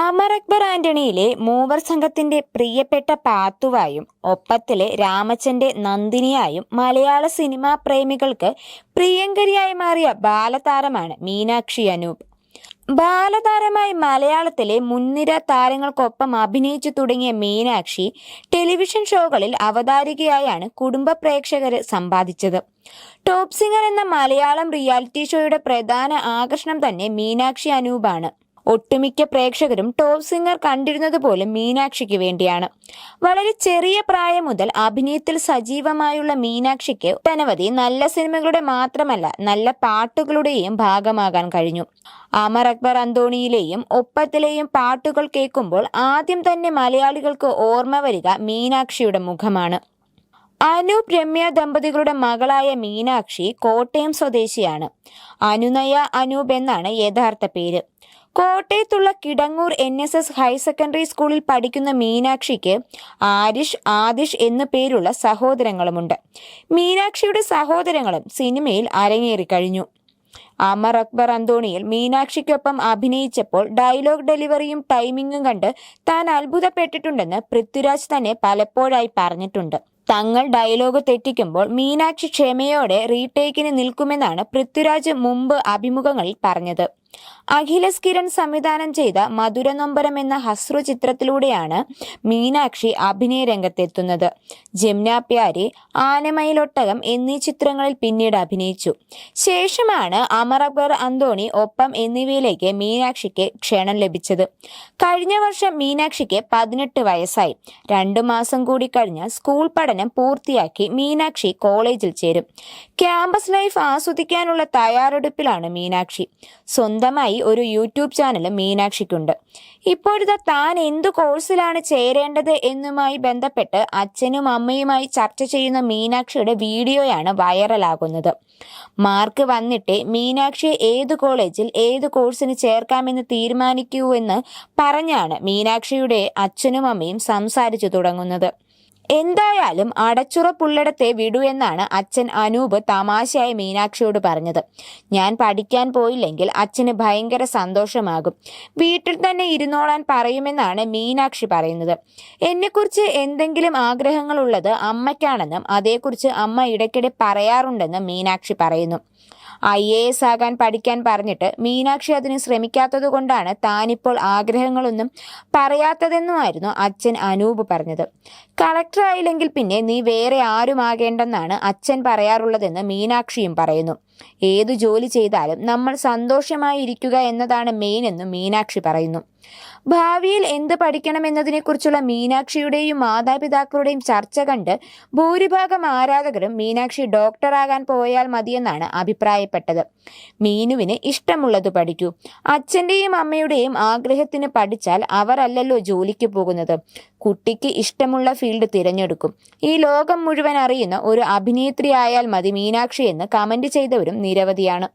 അമർ അക്ബർ ആന്റണിയിലെ മൂവർ സംഘത്തിന്റെ പ്രിയപ്പെട്ട പാത്തുവായും ഒപ്പത്തിലെ രാമച്ചന്റെ നന്ദിനിയായും മലയാള സിനിമാ പ്രേമികൾക്ക് പ്രിയങ്കരിയായി മാറിയ ബാലതാരമാണ് മീനാക്ഷി അനൂപ്. ബാലതാരമായി മലയാളത്തിലെ മുൻനിര താരങ്ങൾക്കൊപ്പം അഭിനയിച്ചു തുടങ്ങിയ മീനാക്ഷി ടെലിവിഷൻ ഷോകളിൽ അവതാരികയായാണ് കുടുംബ പ്രേക്ഷകരെ സമ്പാദിച്ചത്. ടോപ്പ് സിംഗർ എന്ന മലയാളം റിയാലിറ്റി ഷോയുടെ പ്രധാന ആകർഷണം തന്നെ മീനാക്ഷി അനൂപാണ്. ഒട്ടുമിക്ക പ്രേക്ഷകരും ടോപ് സിംഗർ കണ്ടിരുന്നത് പോലും മീനാക്ഷിക്ക് വേണ്ടിയാണ്. വളരെ ചെറിയ പ്രായം മുതൽ അഭിനയത്തിൽ സജീവമായുള്ള മീനാക്ഷിക്ക് ഒട്ടനവധി നല്ല സിനിമകളുടെ മാത്രമല്ല നല്ല പാട്ടുകളുടെയും ഭാഗമാകാൻ കഴിഞ്ഞു. അമർ അക്ബർ അന്തോണിയിലെയും ഒപ്പത്തിലെയും പാട്ടുകൾ കേൾക്കുമ്പോൾ ആദ്യം തന്നെ മലയാളികൾക്ക് ഓർമ്മ വരിക മീനാക്ഷിയുടെ മുഖമാണ്. അനൂപ് രമ്യ ദമ്പതികളുടെ മകളായ മീനാക്ഷി കോട്ടയം സ്വദേശിയാണ്. അനുനയ അനൂപ് എന്നാണ് യഥാർത്ഥ പേര്. കോട്ടയത്തുള്ള Kidangoor N S S higher secondary സ്കൂളിൽ പഠിക്കുന്ന മീനാക്ഷിക്ക് ആരിഷ് ആദിഷ് എന്നു പേരുള്ള സഹോദരങ്ങളുമുണ്ട്. മീനാക്ഷിയുടെ സഹോദരങ്ങളും സിനിമയിൽ അരങ്ങേറിക്കഴിഞ്ഞു അമർ അക്ബർ അന്തോണിയിൽ മീനാക്ഷിക്കൊപ്പം അഭിനയിച്ചപ്പോൾ ഡയലോഗ് ഡെലിവറിയും ടൈമിങ്ങും കണ്ട് താൻ അത്ഭുതപ്പെട്ടിട്ടുണ്ടെന്ന് പൃഥ്വിരാജ് തന്നെ പലപ്പോഴായി പറഞ്ഞിട്ടുണ്ട്. തങ്ങൾ ഡയലോഗ് തെറ്റിക്കുമ്പോൾ മീനാക്ഷി ക്ഷമയോടെ റീടേക്കിന് നിൽക്കുമെന്നാണ് പൃഥ്വിരാജ് മുമ്പ് അഭിമുഖങ്ങളിൽ പറഞ്ഞത്. അഖിലസ് കിരൺ സംവിധാനം ചെയ്ത മധുര നൊമ്പരം എന്ന ഹസ്രു ചിത്രത്തിലൂടെയാണ് മീനാക്ഷി അഭിനയ രംഗത്തെത്തുന്നത്. ജംന പ്യാരി ആനമയിലൊട്ടകം എന്നീ ചിത്രങ്ങളിൽ പിന്നീട് അഭിനയിച്ചു. ശേഷമാണ് അമർ അക്ബർ അന്തോണി ഒപ്പം എന്നിവയിലേക്ക് മീനാക്ഷിക്ക് ക്ഷണം ലഭിച്ചത്. കഴിഞ്ഞ വർഷം മീനാക്ഷിക്ക് പതിനെട്ട് വയസ്സായി. രണ്ടു മാസം കൂടി കഴിഞ്ഞ സ്കൂൾ പഠനം പൂർത്തിയാക്കി മീനാക്ഷി കോളേജിൽ ചേരും. ക്യാമ്പസ് ലൈഫ് ആസ്വദിക്കാനുള്ള തയ്യാറെടുപ്പിലാണ് മീനാക്ഷി. സ്വന്തമായി ഒരു യൂട്യൂബ് ചാനലും മീനാക്ഷിക്കുണ്ട്. ഇപ്പോഴത്തെ താൻ എന്തു കോഴ്സിലാണ് ചേരേണ്ടത് എന്നുമായി ബന്ധപ്പെട്ട് അച്ഛനും അമ്മയുമായി ചർച്ച ചെയ്യുന്ന മീനാക്ഷിയുടെ വീഡിയോയാണ് വൈറലാകുന്നത്. മാർക്ക് വന്നിട്ട് മീനാക്ഷി ഏത് കോളേജിൽ ഏത് കോഴ്സിന് ചേർക്കാമെന്ന് തീരുമാനിക്കൂ എന്ന് പറഞ്ഞാണ് മീനാക്ഷിയുടെ അച്ഛനും അമ്മയും സംസാരിച്ചു തുടങ്ങുന്നത്. എന്തായാലും അടച്ചുറപ്പുള്ളിടത്തെ വിടൂ എന്നാണ് അച്ഛൻ അനൂപ് തമാശയായി മീനാക്ഷിയോട് പറഞ്ഞത്. ഞാൻ പഠിക്കാൻ പോയില്ലെങ്കിൽ അച്ഛന് ഭയങ്കര സന്തോഷമാകും. വീട്ടിൽ തന്നെ ഇരുന്നോളാൻ പറയുമെന്നാണ് മീനാക്ഷി പറയുന്നത്. എന്നെക്കുറിച്ച് എന്തെങ്കിലും ആഗ്രഹങ്ങളുള്ളത് അമ്മയ്ക്കാണെന്നും അതേക്കുറിച്ച് അമ്മ ഇടയ്ക്കിടെ പറയാറുണ്ടെന്നും മീനാക്ഷി പറയുന്നു. ഐ എ എസ് ആകാൻ പഠിക്കാൻ പറഞ്ഞിട്ട് മീനാക്ഷി അതിന് ശ്രമിക്കാത്തത് കൊണ്ടാണ് താനിപ്പോൾ ആഗ്രഹങ്ങളൊന്നും പറയാത്തതെന്നുമായിരുന്നു അച്ഛൻ അനൂപ് പറഞ്ഞത്. കളക്ടർ ആയില്ലെങ്കിൽ പിന്നെ നീ വേറെ ആരുമാകേണ്ടെന്നാണ് അച്ഛൻ പറയാറുള്ളതെന്ന് മീനാക്ഷിയും പറയുന്നു. ഏതു ജോലി ചെയ്താലും നമ്മൾ സന്തോഷമായി ഇരിക്കുക എന്നതാണ് മെയിൻ എന്ന് മീനാക്ഷി പറയുന്നു. ഭാവിയിൽ എന്ത് പഠിക്കണമെന്നതിനെക്കുറിച്ചുള്ള മീനാക്ഷിയുടെയും മാതാപിതാക്കളുടെയും ചർച്ച കണ്ട് ഭൂരിഭാഗം ആരാധകരും മീനാക്ഷി ഡോക്ടറാകാൻ പോയാൽ മതിയെന്നാണ് അഭിപ്രായപ്പെട്ടത്. മീനുവിന് ഇഷ്ടമുള്ളത് പഠിക്കൂ. അച്ഛന്റെയും അമ്മയുടെയും ആഗ്രഹത്തിന് പഠിച്ചാൽ അവരല്ലല്ലോ ജോലിക്ക് പോകുന്നത്. കുട്ടിക്ക് ഇഷ്ടമുള്ള ഫീൽഡ് തിരഞ്ഞെടുക്കും. ഈ ലോകം മുഴുവൻ അറിയുന്ന ഒരു അഭിനേത്രിയായാൽ മതി മീനാക്ഷി എന്ന് കമന്റ് ചെയ്തവരും നിരവധിയാണ്